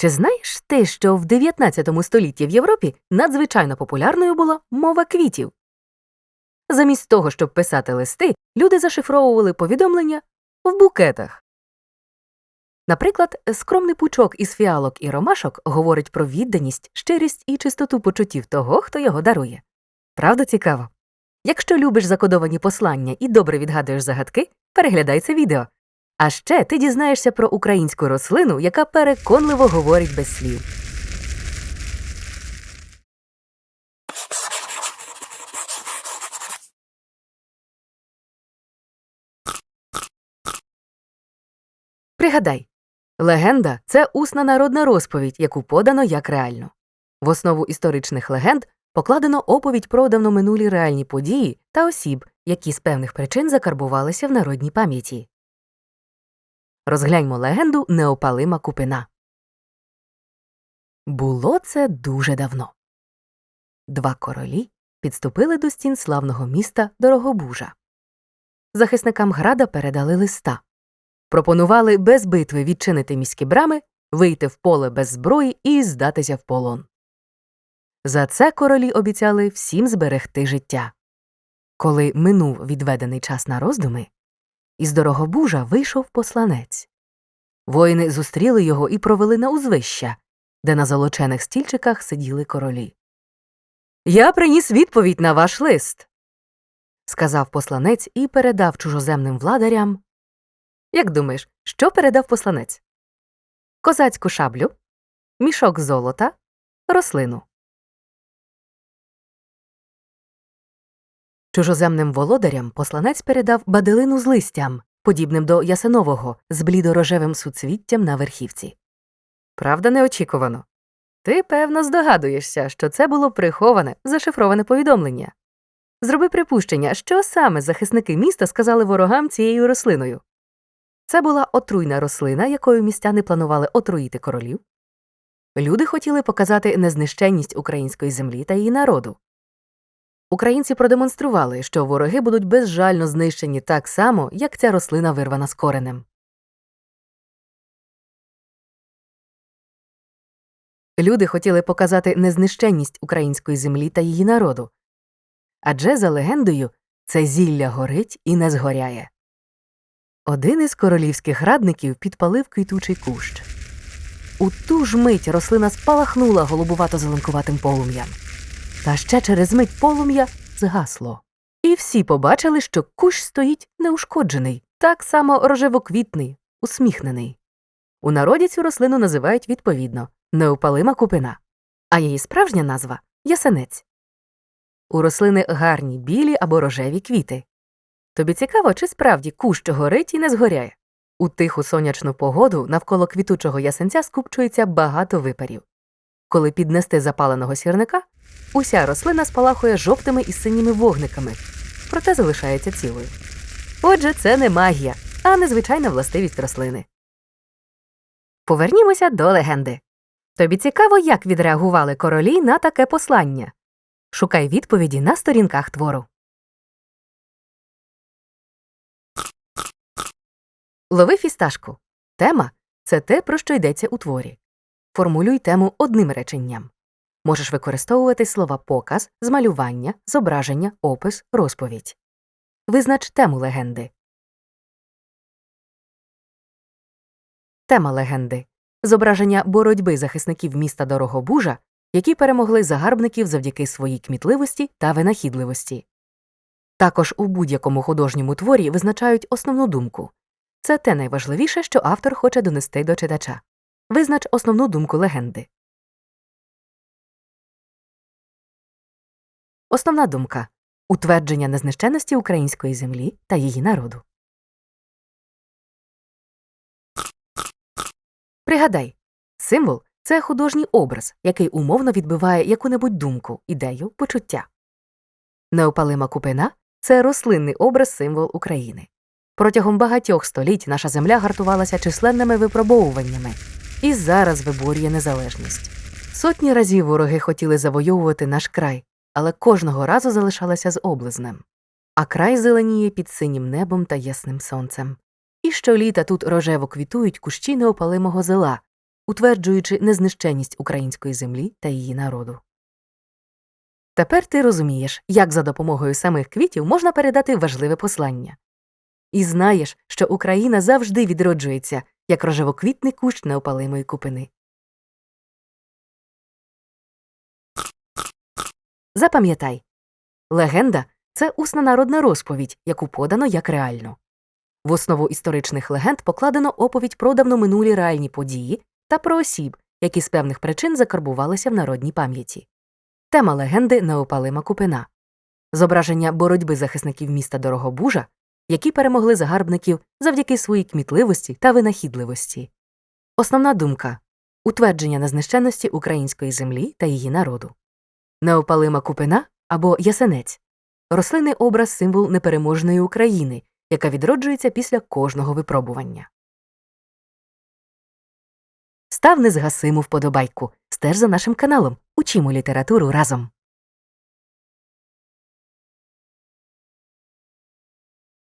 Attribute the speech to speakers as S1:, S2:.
S1: Чи знаєш ти, що в 19 столітті в Європі надзвичайно популярною була мова квітів? Замість того, щоб писати листи, люди зашифровували повідомлення в букетах. Наприклад, скромний пучок із фіалок і ромашок говорить про відданість, щирість і чистоту почуттів того, хто його дарує. Правда цікаво? Якщо любиш закодовані послання і добре відгадуєш загадки, переглядай це відео. А ще ти дізнаєшся про українську рослину, яка переконливо говорить без слів. Пригадай, легенда це усна народна розповідь, яку подано як реальну. В основу історичних легенд покладено оповідь про давноминулі реальні події та осіб, які з певних причин закарбувалися в народній пам'яті. Розгляньмо легенду Неопалима купина. Було це дуже давно. Два королі підступили до стін славного міста Дорогобужа. Захисникам града передали листа. Пропонували без битви відчинити міські брами, вийти в поле без зброї і здатися в полон. За це королі обіцяли всім зберегти життя. Коли минув відведений час на роздуми, із Дорогобужа вийшов посланець. Воїни зустріли його і провели на узвища, де на золочених стільчиках сиділи королі. Я приніс відповідь на ваш лист, сказав посланець і передав чужоземним владарям. Як думаєш, що передав посланець? Козацьку шаблю, мішок золота, рослину. Чужоземним володарям посланець передав баделину з листям, подібним до ясенового, з блідорожевим суцвіттям на верхівці. Правда, неочікувано. Ти, певно, здогадуєшся, що це було приховане, зашифроване повідомлення. Зроби припущення, що саме захисники міста сказали ворогам цією рослиною. Це була отруйна рослина, якою містяни планували отруїти королів. Люди хотіли показати незнищенність української землі та її народу. Українці продемонстрували, що вороги будуть безжально знищені так само, як ця рослина вирвана з коренем. Люди хотіли показати незнищенність української землі та її народу. Адже, за легендою, це зілля горить і не згоряє. Один із королівських радників підпалив квітучий кущ. У ту ж мить рослина спалахнула голубувато зеленкуватим полум'ям. Та ще через мить полум'я згасло. І всі побачили, що кущ стоїть неушкоджений, так само рожевоквітний, усміхнений. У народі цю рослину називають відповідно неопалима купина, а її справжня назва ясенець. У рослини гарні білі або рожеві квіти. Тобі цікаво, чи справді кущ горить і не згоряє. У тиху сонячну погоду навколо квітучого ясенця скупчується багато випарів. Коли піднести запаленого сірника, уся рослина спалахує жовтими і синіми вогниками, проте залишається цілою. Отже, це не магія, а незвичайна властивість рослини. Повернімося до легенди. Тобі цікаво, як відреагували королі на таке послання. Шукай відповіді на сторінках твору. Лови фісташку. Тема це те, про що йдеться у творі. Формулюй тему одним реченням. Можеш використовувати слова показ, змалювання, зображення, опис, розповідь. Визнач тему легенди. Тема легенди зображення боротьби захисників міста Дорогобужа, які перемогли загарбників завдяки своїй кмітливості та винахідливості. Також у будь-якому художньому творі визначають основну думку це те найважливіше, що автор хоче донести до читача. Визнач основну думку легенди. Основна думка утвердження незнищенності української землі та її народу. Пригадай, символ це художній образ, який умовно відбиває яку-небудь думку, ідею, почуття. Неопалима купина це рослинний образ символ України. Протягом багатьох століть наша земля гартувалася численними випробовуваннями і зараз виборює незалежність. Сотні разів вороги хотіли завойовувати наш край, але кожного разу залишалася з облизнем. А край зеленіє під синім небом та ясним сонцем. І щоліта тут рожево квітують кущі неопалимого зела, утверджуючи незнищенність української землі та її народу. Тепер ти розумієш, як за допомогою самих квітів можна передати важливе послання. І знаєш, що Україна завжди відроджується, як рожевоквітний кущ неопалимої купини. Запам'ятай легенда це усна народна розповідь, яку подано як реальну. В основу історичних легенд покладено оповідь про давноминулі реальні події та про осіб, які з певних причин закарбувалися в народній пам'яті. Тема легенди неопалима купина, зображення боротьби захисників міста Дорогобужа, які перемогли загарбників завдяки своїй кмітливості та винахідливості. Основна думка утвердження незнищенності української землі та її народу. Неопалима купина або ясенець рослинний образ символ непереможної України, яка відроджується після кожного випробування. Став незгасиму вподобайку. Стеж за нашим каналом. Учимо літературу разом.